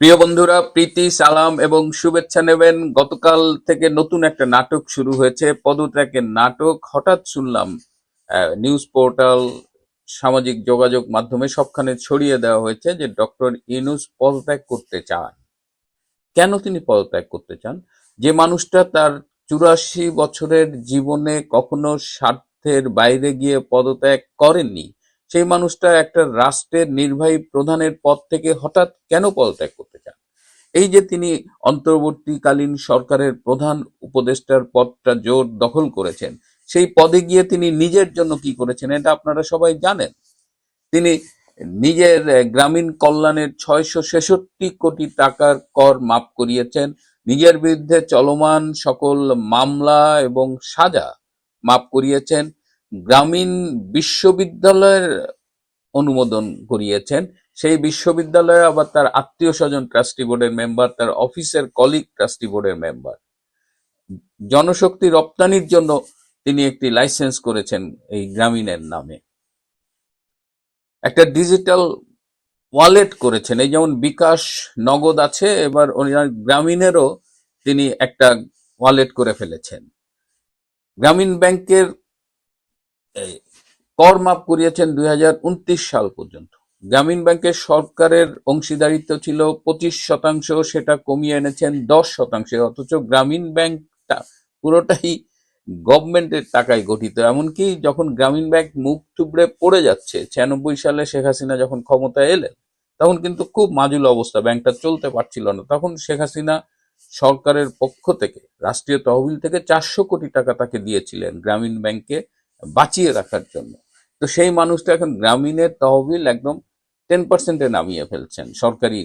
প্রিয় বন্ধুরা, প্রীতি, সালাম এবং শুভেচ্ছা নেবেন। গতকাল থেকে নতুন একটা নাটক শুরু হয়েছে, পদত্যাগের নাটক। হঠাৎ শুনলাম নিউজ পোর্টাল, সামাজিক যোগাযোগ মাধ্যমে সবখানে ছড়িয়ে দেওয়া হয়েছে যে ডক্টর ইনুস পদত্যাগ করতে চান। কেন তিনি পদত্যাগ করতে চান? যে মানুষটা তার চুরাশি বছরের জীবনে কখনো স্বার্থের বাইরে গিয়ে পদত্যাগ করেননি সেই মানুষটা একটা রাষ্ট্রের নির্বাহী প্রধানের পদ থেকে হঠাৎ কেন পদত্যাগ করতে চান? এই যে তিনি অন্তর্বর্তীকালীন সরকারের প্রধান উপদেষ্টার পদটা জোর দখল করেছেন, সেই পদে গিয়ে তিনি নিজের জন্য কি করেছেন এটা আপনারা সবাই জানেন। তিনি নিজের গ্রামীণ কল্যাণের ছয়শো ছেষট্টি কোটি টাকার কর মাফ করিয়েছেন, নিজের বিরুদ্ধে চলমান সকল মামলা এবং সাজা মাফ করিয়েছেন গ্রামীণ বিশ্ববিদ্যালয়ের অনুমোদন করিয়েছেন। সেই বিশ্ববিদ্যালয়ে আবার তার আত্মীয় স্বজন ট্রাস্টি বোর্ডের মেম্বার, তার অফিসের কলিগ ট্রাস্টি বোর্ডের মেম্বার। জনশক্তি রপ্তানির জন্য তিনি একটি লাইসেন্স করেছেন এই গ্রামীণের নামে। একটা ডিজিটাল ওয়ালেট করেছেন, এই যেমন বিকাশ নগদ আছে, এবার গ্রামীণেরও তিনি একটা ওয়ালেট করে ফেলেছেন। গ্রামীণ ব্যাংকের কর মাফ করিয়েছেন দুই হাজার উনত্রিশ সাল পর্যন্ত। গ্রামীণ ব্যাংকের সরকারের অংশীদারিত্ব ছিল পঁচিশ শতাংশ, সেটা কমিয়ে এনেছেন দশ শতাংশে, অথচ গ্রামীণ ব্যাংকটা পুরোটাই গভর্নমেন্টের টাকায় গঠিত, এমনকি যখন গ্রামীণ ব্যাংক মুখ থুবড়ে পড়ে যাচ্ছে, ছিয়ানব্বই সালে শেখ হাসিনা যখন ক্ষমতায় এলেন, তখন কিন্তু খুব মাজুল অবস্থা, ব্যাংকটা চলতে পারছিল না। তখন শেখ হাসিনা সরকারের পক্ষ থেকে, রাষ্ট্রীয় তহবিল থেকে চারশো কোটি টাকা তাকে দিয়েছিলেন গ্রামীণ ব্যাংকে বাঁচিয়ে রাখার জন্য। তো সেই মানুষটা এখন গ্রামীণের তহবিল একদম টেন পার্সেন্টে নামিয়ে ফেলছেন, সরকারি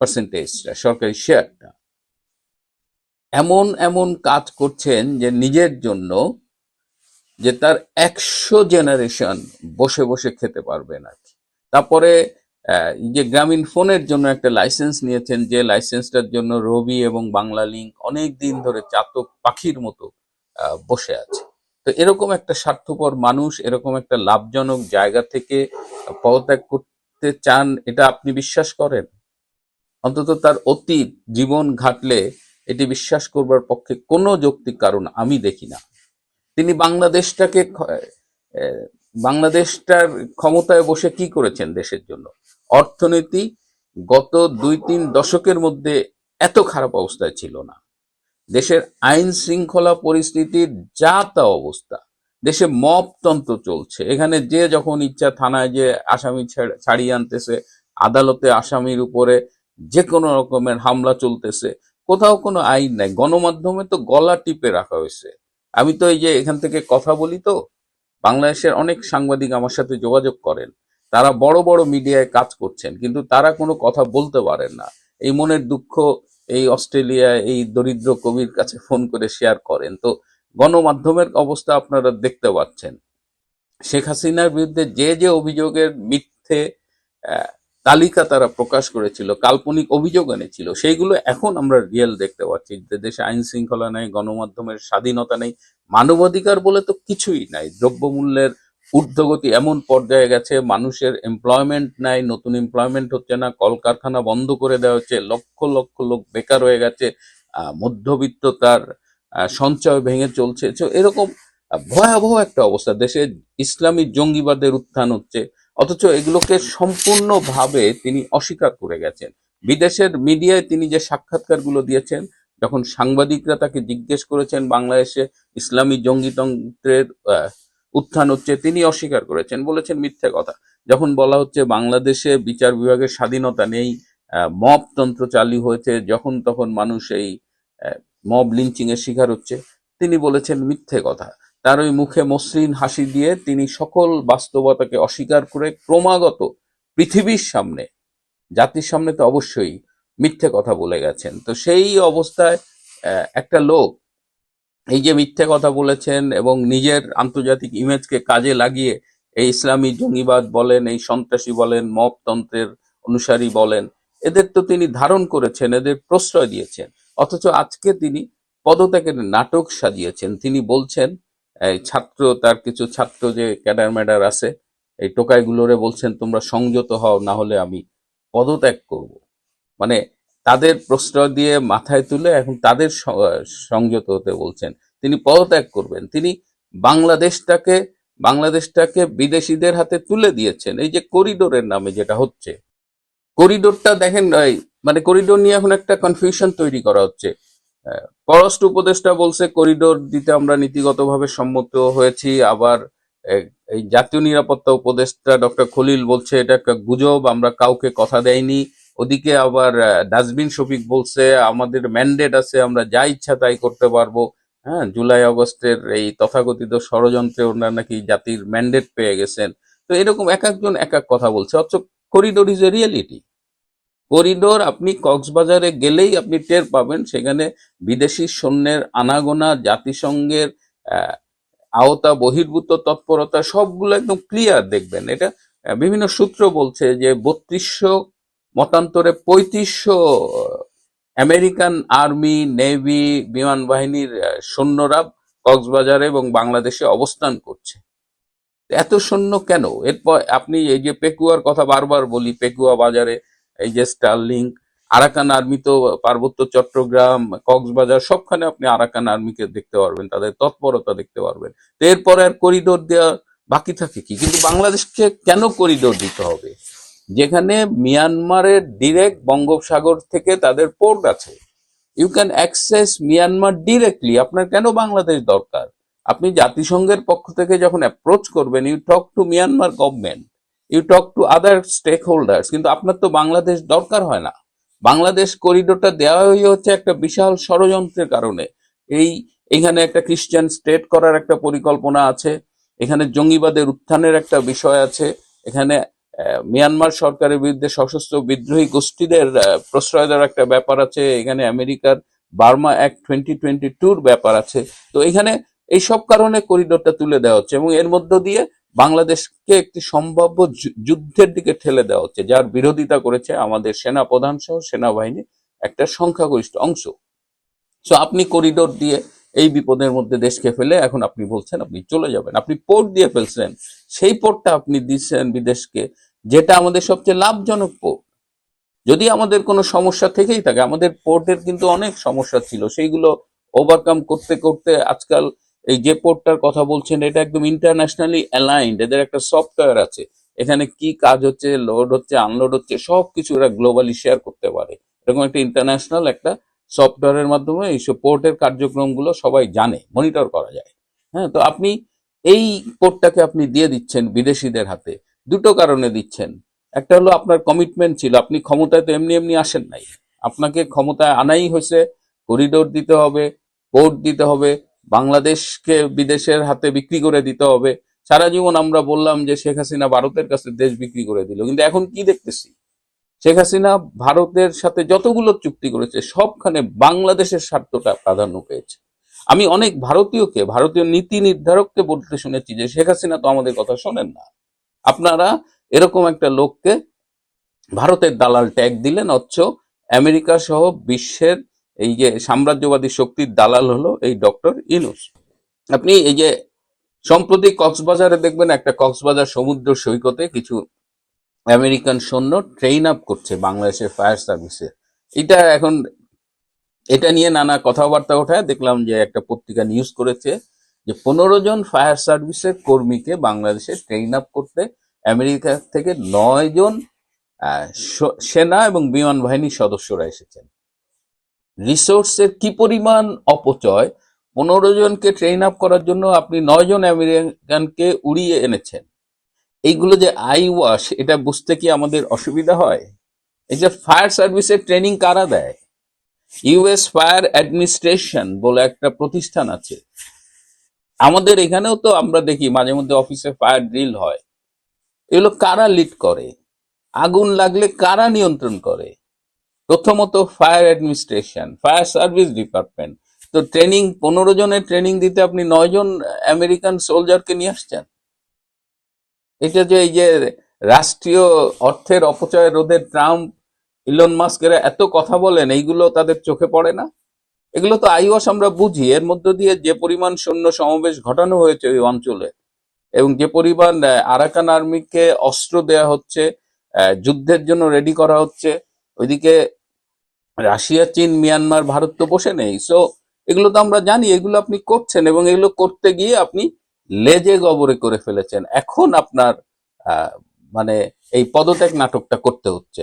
পার্সেন্টেজটা সরকারি শেয়ারটা এমন এমন কাজ করছেন যে নিজের জন্য যে তার একশো জেনারেশন বসে বসে খেতে পারবে না। তারপরে যে গ্রামীণ ফোনের জন্য একটা লাইসেন্স নিয়েছেন, যে লাইসেন্সটার জন্য রবি এবং বাংলা লিঙ্ক অনেক দিন ধরে চাতক পাখির মতো বসে আছে। তো এরকম একটা স্বার্থপর মানুষ, এরকম একটা লাভজনক জায়গা থেকে পদত্যাগ করতে চান, এটা আপনি বিশ্বাস করেন? অন্তত তার অতীত, জীবন ঘাটলে এটি বিশ্বাস করবার পক্ষে কোনো যৌক্তিক কারণ আমি দেখি না। তিনি বাংলাদেশটাকে বাংলাদেশটার ক্ষমতায় বসে কি করেছেন দেশের জন্য? অর্থনীতি গত দুই তিন দশকের মধ্যে এত খারাপ অবস্থায় ছিল না। দেশের আইন শৃঙ্খলা পরিস্থিতির যা তা অবস্থা। দেশে মপতন্ত্র চলছে। এখানে যে যখন ইচ্ছা থানায় যে আসামি ছাড়িয়ে আনতেছে, আদালতে আসামির উপরে যে কোনো রকমের হামলা চলতেছে, কোথাও কোনো আইন নাই। গণমাধ্যমে তো গলা টিপে রাখা হয়েছে। আমি তো এই যে এখান থেকে কথা বলি তো, বাংলাদেশের অনেক সাংবাদিক আমার সাথে যোগাযোগ করেন। তারা বড় বড় মিডিয়ায় কাজ করছেন, কিন্তু তারা কোনো কথা বলতে পারেন না। এই মনের দুঃখ এই অস্ট্রেলিয়া, এই দরিদ্র কবির কাছে ফোন করে শেয়ার করেন। তো গণমাধ্যমের অবস্থা আপনারা দেখতে পাচ্ছেন। শেখ হাসিনার বিরুদ্ধে যে যে অভিযোগের মিথ্যে তালিকা তারা প্রকাশ করেছিল, কাল্পনিক অভিযোগ এনেছিল, সেইগুলো এখন আমরা রিয়েল দেখতে পাচ্ছি। যে দেশে আইন শৃঙ্খলা নেই, গণমাধ্যমের স্বাধীনতা নেই, মানবাধিকার বলে তো কিছুই নাই, দ্রব্যমূল্যের ঊর্ধ্বগতি এমন পর্যায়ে গেছে, মানুষের এমপ্লয়মেন্ট নাই, নতুন এমপ্লয়মেন্ট হচ্ছে না, কলকারখানা বন্ধ করে দেওয়া হচ্ছে, লক্ষ লক্ষ লোক বেকার হয়ে গেছে মধ্যবিত্ত তার সঞ্চয় ভেঙে চলছে। তো এরকম ভয়াবহ একটা অবস্থা। দেশে ইসলামী জঙ্গিবাদের উত্থান হচ্ছে, অথচ এগুলোকে সম্পূর্ণভাবে তিনি অস্বীকার করে গেছেন। বিদেশের মিডিয়ায় তিনি যে সাক্ষাৎকারগুলো দিয়েছেন, যখন সাংবাদিকরা তাকে জিজ্ঞেস করেছেন বাংলাদেশে ইসলামী জঙ্গিতন্ত্রের উত্থান হচ্ছে, তিনি অস্বীকার করেছেন, বলেছেন মিথ্যে কথা। যখন বলা হচ্ছে বাংলাদেশে বিচার বিভাগের স্বাধীনতা নেই মব তন্ত্র চালু হয়েছে, যখন তখন মানুষ এই মব লিঞ্চিং এর শিকার হচ্ছে, তিনি বলেছেন মিথ্যে কথা। তার ওই মুখে মসৃণ হাসি দিয়ে তিনি সকল বাস্তবতাকে অস্বীকার করে ক্রমাগত পৃথিবীর সামনে, জাতির সামনে তো অবশ্যই মিথ্যে কথা বলে গেছেন। তো সেই অবস্থায় একটা লোক এই যে মিথ্যে কথা বলেছেন এবং নিজের আন্তর্জাতিক ইমেজকে কাজে লাগিয়ে এই ইসলামী জঙ্গিবাদ বলেন, এই সন্ত্রাসী বলেন মপতন্ত্রের অনুসারী বলেন, এদের তো তিনি ধারণ করেছেন, এদের প্রশ্রয় দিয়েছেন। অথচ আজকে তিনি পদত্যাগের নাটক সাজিয়েছেন। তিনি বলছেন, এই ছাত্র, তার কিছু ছাত্র যে ক্যাডার ম্যাডার আছে, এই টোকাইগুলোরে বলছেন, তোমরা সংযত হও, না হলে আমি পদত্যাগ করব। মানে তাদের প্রশ্রয় দিয়ে মাথায় তুলে এখন তাদের সংযত হতে বলছেন। তিনি পদত্যাগ করবেন। তিনি বাংলাদেশটাকে বাংলাদেশটাকে বিদেশিদের হাতে তুলে দিয়েছেন। এই যে করিডোরের নামে যেটা হচ্ছে, করিডোরটা দেখেন মানে করিডোর নিয়ে এখন একটা কনফিউশন তৈরি করা হচ্ছে। পররাষ্ট্র উপদেষ্টা বলছে, করিডোর দিতে আমরা নীতিগতভাবে সম্মত হয়েছি। আবার এই জাতীয় নিরাপত্তা উপদেষ্টা ডক্টর খলিল বলছে, এটা একটা গুজব, আমরা কাউকে কথা দেয়নি ওদিকে আবার ডাস্টবিন শফিক বলছে, আমাদের ম্যান্ডেট আছে, আমরা যা ইচ্ছা তাই করতে পারব। হ্যাঁ জুলাই আগস্টের এই তথাকথিত ষড়যন্ত্রে ওনারা নাকি জাতির ম্যান্ডেট পেয়ে গেছেন। তো এরকম এক একজন এক এক কথা বলছে। অথচ corridor is a reality corridor আপনি কক্সবাজারে গেলেই আপনি টের পাবেন, সেখানে বিদেশি সৈন্যের আনাগোনা, জাতিসংঘের আওতা বহির্ভূত তৎপরতা, সবগুলো একদম ক্লিয়ার দেখবেন। এটা বিভিন্ন সূত্র বলছে যে বত্রিশশো মতান্তরে পঁয়ত্রিশশো আমেরিকান আর্মি, নেভি, বিমান বাহিনীর সৈন্যরা কক্সবাজারে এবং বাংলাদেশে অবস্থান করছে। এত শূন্য কেন? এরপর আপনি এই যে পেকুয়ার কথা বারবার বলি, পেকুয়া বাজারে, এই যে স্টারলিংক, আরাকান আর্মি তো পার্বত্য চট্টগ্রাম, কক্সবাজার, সবখানে আপনি আরাকান আর্মিকে দেখতে পারবেন, তাদের তৎপরতা দেখতে পারবেন। তো এরপরে আর করিডোর দেওয়া বাকি থাকে কি? কিন্তু বাংলাদেশকে কেন করিডোর দিতে হবে? যেখানে মিয়ানমারের ডিরেক্ট বঙ্গোপসাগর থেকে তাদের পোর্ট আছে। You can access Myanmar directly আপনার কেন বাংলাদেশ দরকার? আপনি জাতিসংঘের পক্ষ থেকে যখন অ্যাপ্রোচ করবেন you talk to Myanmar government you talk to other stakeholders কিন্তু আপনার তো বাংলাদেশ দরকার হয় না। বাংলাদেশ করিডোরটা দেওয়া হয়ে হচ্ছে একটা বিশাল ষড়যন্ত্রের কারণে। এই, এখানে একটা খ্রিস্টান স্টেট করার একটা পরিকল্পনা আছে, এখানে জঙ্গিবাদের উত্থানের একটা বিষয় আছে, এখানে মিয়ানমার সরকারের বিরুদ্ধে সশস্ত্র বিদ্রোহী গোষ্ঠীদের প্রশ্রয় দেওয়ার একটা ব্যাপার আছে। এখানে আমেরিকার বার্মা অ্যাক্ট টোয়েন্টি টোয়েন্টি টুর ব্যাপার আছে। তো এখানে এই সব কারণে করিডোরটা তুলে দেওয়া হচ্ছে এবং এর মধ্য দিয়ে বাংলাদেশকে একটি সম্ভাব্য যুদ্ধের দিকে ঠেলে দেওয়া হচ্ছে, যার বিরোধিতা করেছে আমাদের সেনা প্রধান সহ সেনাবাহিনীর একটা সংখ্যাগরিষ্ঠ অংশ। সো আপনি করিডোর দিয়ে এই বিপদের মধ্যে দেশকে ফেলে এখন আপনি বলছেন আপনি চলে যাবেন। আপনি পোর্ট দিয়ে ফেলছেন সেই পোর্টটা আপনি দিচ্ছেন বিদেশকে, যেটা আমাদের সবচেয়ে লাভজনক পোর্ট। যদি আমাদের কোনো সমস্যা থেকেই থাকে, আমাদের পোর্টের কিন্তু অনেক সমস্যা ছিল, সেইগুলো ওভারকাম করতে করতে আজকাল এই যে পোর্টটার কথা বলছেন, এটা একদম ইন্টারন্যাশনালি অ্যালাইন্ড এদের একটা সফটওয়্যার আছে। এখানে কি কাজ হচ্ছে লোড হচ্ছে আনলোড হচ্ছে সব কিছু এরা গ্লোবালি শেয়ার করতে পারে। এরকম একটা ইন্টারন্যাশনাল একটা সফটওয়্যারের মাধ্যমে এইসব পোর্টের কার্যক্রমগুলো সবাই জানে, মনিটর করা যায়। হ্যাঁ তো আপনি এই পোর্টটাকে আপনি দিয়ে দিচ্ছেন বিদেশিদের হাতে। দুটো কারণে দিচ্ছেন। একটা হলো আপনার কমিটমেন্ট ছিল, আপনি ক্ষমতায় তো এমনি এমনি আসেন নাই। আপনাকে ক্ষমতায় আনাই হয়েছে করিডোর দিতে হবে পোর্ট দিতে হবে, বাংলাদেশকে বিদেশের হাতে বিক্রি করে দিতে হবে। সারা জীবন আমরা বললাম যে শেখ হাসিনা ভারতের কাছে দেশ বিক্রি করে দিল, কিন্তু এখন কি দেখতেছি? শেখ হাসিনা ভারতের সাথে যতগুলো চুক্তি করেছে, সবখানে বাংলাদেশের স্বার্থটা প্রাধান্য পেয়েছে। আমি অনেক ভারতীয়কে, ভারতীয় নীতি নির্ধারককে বলতে শুনেছি যে, শেখ হাসিনা তো আমাদের কথা শোনেন না। আপনারা এরকম একটা লোককে ভারতের দালাল ট্যাগ দিলেন, অথচ আমেরিকা সহ বিশ্বের এই যে সাম্রাজ্যবাদী শক্তির দালাল হলো এই ডক্টর ইনুস। আপনি এই যে সম্প্রতি কক্সবাজারে দেখবেন, একটা কক্সবাজার সমুদ্র সৈকতে কিছু আমেরিকান সৈন্য ট্রেন আপ করছে বাংলাদেশের ফায়ার সার্ভিসে এটা এখন, এটা নিয়ে নানা কথাবার্তা ওঠায়। দেখলাম যে একটা পত্রিকা নিউজ করেছে যে পনেরো জন ফায়ার সার্ভিসের কর্মীকে বাংলাদেশে ট্রেন আপ করতে আমেরিকা থেকে নয় জন সেনা এবং বিমান বাহিনীর সদস্যরা এসেছেন। রিসোর্সের কি পরিমাণ অপচয়? পনেরো জনকে ট্রেন আপ করার জন্য আপনি নয় জন আমেরিকানকে উড়িয়ে এনেছেন। এইগুলো যে আই ওয়াশ এটা বুঝতে কি আমাদের অসুবিধা হয়? এই যে ফায়ার সার্ভিসের ট্রেনিং কারা দেয়? ইউএস ফায়ার অ্যাডমিনিস্ট্রেশন বলে একটা প্রতিষ্ঠান আছে। আমাদের এখানেও তো আমরা দেখি মাঝে মধ্যে অফিসে ফায়ার ড্রিল হয়। এগুলো কারা লিড করে? আগুন লাগলে কারা নিয়ন্ত্রণ করে? প্রথমত fire administration fire service department তো ট্রেনিং পনেরো জনের ট্রেনিং দিতে আপনি নয় জন আমেরিকান সোলজারকে নিয়ে আসছেন? এটা যে এই যে রাষ্ট্রীয় অর্থের অপচয় রোধে ট্রাম্প, ইলন মাস্কেরা এত কথা বলেন, এইগুলো তাদের চোখে পড়ে না? এগুলো তো আইওয়াস আমরা বুঝি, এর মধ্য দিয়ে যে পরিমাণ সৈন্য সমাবেশ ঘটানো হয়েছে ওই অঞ্চলে, এবং যে পরিমাণ আরাকান আর্মিকে অস্ত্র দেয়া হচ্ছে যুদ্ধের জন্য রেডি করা হচ্ছে, ওইদিকে রাশিয়া, চীন, মিয়ানমার, ভারত তো বসে নেই। সো এগুলো তো আমরা জানি, এগুলো আপনি করছেন, এবং এগুলো করতে গিয়ে আপনি লেজে গবরে করে ফেলেছেন। এখন আপনার মানে এই পদত্যাগ নাটকটা করতে হচ্ছে।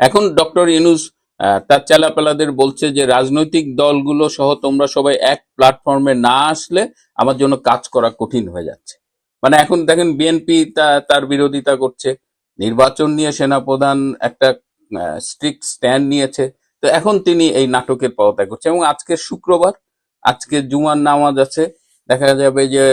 এখন ডক্টর ইনুস তার চেলাপেলাদের বলছে যে, রাজনৈতিক দলগুলো সহ তোমরা সবাই এক প্ল্যাটফর্মে না আসলে আমার জন্য কাজ করা কঠিন হয়ে যাচ্ছে। মানে এখন দেখেন বিএনপি তার বিরোধিতা করছে। নির্বাচন নিয়ে সেনাপ্রধান একটা স্ট্রিক্ট স্ট্যান্ড নিয়েছে। তো এখন তিনি এই নাটকের পদত্যাগ করছে। এবং আজকে শুক্রবার, আজকে জুমার নামাজ আছে। দেখা যাবে যে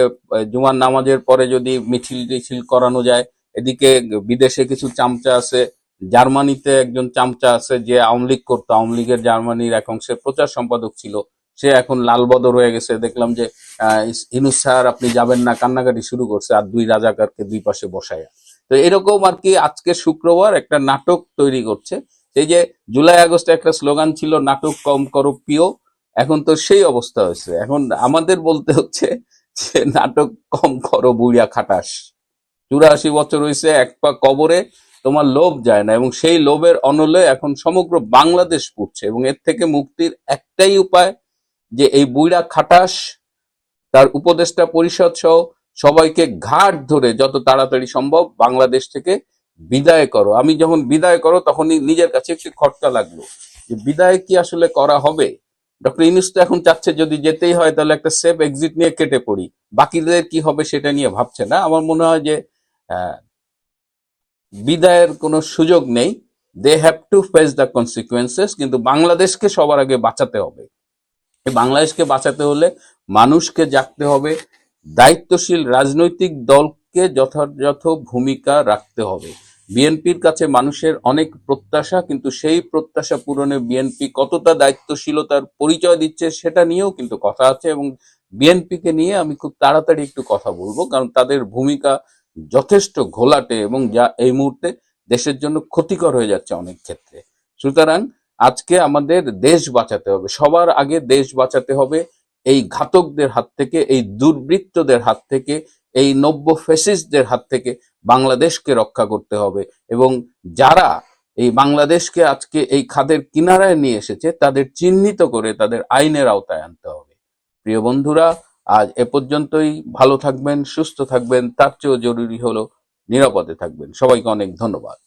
জুমার নামাজের পরে যদি মিছিল টিছিল করানো যায়, এদিকে বিদেশে কিছু চামচা আছে, জার্মানিতে একজন চামচা আছে যে আওয়ামী লীগ করতো, আওয়ামী লীগের জার্মানির এক অংশের প্রচার সম্পাদক ছিল, সে এখন লালবদর হয়ে গেছে। দেখলাম যে ইনুস স্যার আপনি যাবেন না, কান্নাকাটি শুরু করছে, আর দুই রাজাকারকে দুই পাশে বসায়া। তো এরকম আর কি আজকে শুক্রবার একটা নাটক তৈরি করছে। এই যে, জুলাই আগস্টে একটা স্লোগান ছিল, নাটক কম করো প্রিয়। এখন তো সেই অবস্থা হয়েছে। এখন আমাদের বলতে হচ্ছে যে নাটক কম করো, বুড়িয়া খাটাস। চুরাশি বছর হয়েছে এক পা কবরে তোমার লোভ যায় না এবং সেই লোভের অনলে এখন সমগ্র বাংলাদেশ পড়ছে এবং এর থেকে মুক্তির একটাই উপায় যে এই বুইড়া খাটাস, তার উপদেষ্টা পরিষদ সহ সবাইকে ঘাট ধরে যত তাড়াতাড়ি সম্ভব বাংলাদেশ থেকে বিদায় করো। আমি যখন বিদায় করো তখনই নিজের কাছে একটু খটকা লাগল যে বিদায় কি আসলে করা হবে? ডক্টর ইনুস তো এখন চাচ্ছে যদি যেতেই হয় তাহলে একটা সেফ এক্সিট নিয়ে কেটে পড়ি। বাকিদের কি হবে সেটা নিয়ে ভাবছে না। আমার মনে হয় যে বিদায়ের কোনো সুযোগ নেই। They have to face the consequences কিন্তু বাংলাদেশকে সবার আগে বাঁচাতে হবে। বাংলাদেশকে বাঁচাতে হলে মানুষকে জাগতে হবে, দায়িত্বশীল রাজনৈতিক দলকে যথাযথ ভূমিকা রাখতে হবে। বিএনপির কাছে মানুষের অনেক প্রত্যাশা, কিন্তু সেই প্রত্যাশা পূরণে বিএনপি কতটা দায়িত্বশীলতার পরিচয় দিচ্ছে সেটা নিয়েও কিন্তু কথা আছে এবং বিএনপিকে নিয়ে আমি খুব তাড়াতাড়ি একটু কথা বলব, কারণ তাদের ভূমিকা যথেষ্ট ঘোলাটে এবং যা এই মুহূর্তে দেশের জন্য ক্ষতিকর হয়ে যাচ্ছে অনেক ক্ষেত্রে। সুতরাং আজকে আমাদের দেশ বাঁচাতে হবে, সবার আগে দেশ বাঁচাতে হবে এই ঘাতকদের হাত থেকে, এই দুর্বৃত্তদের হাত থেকে এই নব্য ফেসিস্টদের হাত থেকে বাংলাদেশকে রক্ষা করতে হবে। এবং যারা এই বাংলাদেশকে আজকে এই খাদের কিনারায় নিয়ে এসেছে, তাদের চিহ্নিত করে তাদের আইনের আওতায় আনতে হবে। প্রিয় বন্ধুরা, আজ এ পর্যন্তই। ভালো থাকবেন, সুস্থ থাকবেন, তার চেয়েও জরুরি হলো নিরাপদে থাকবেন। সবাইকে অনেক ধন্যবাদ।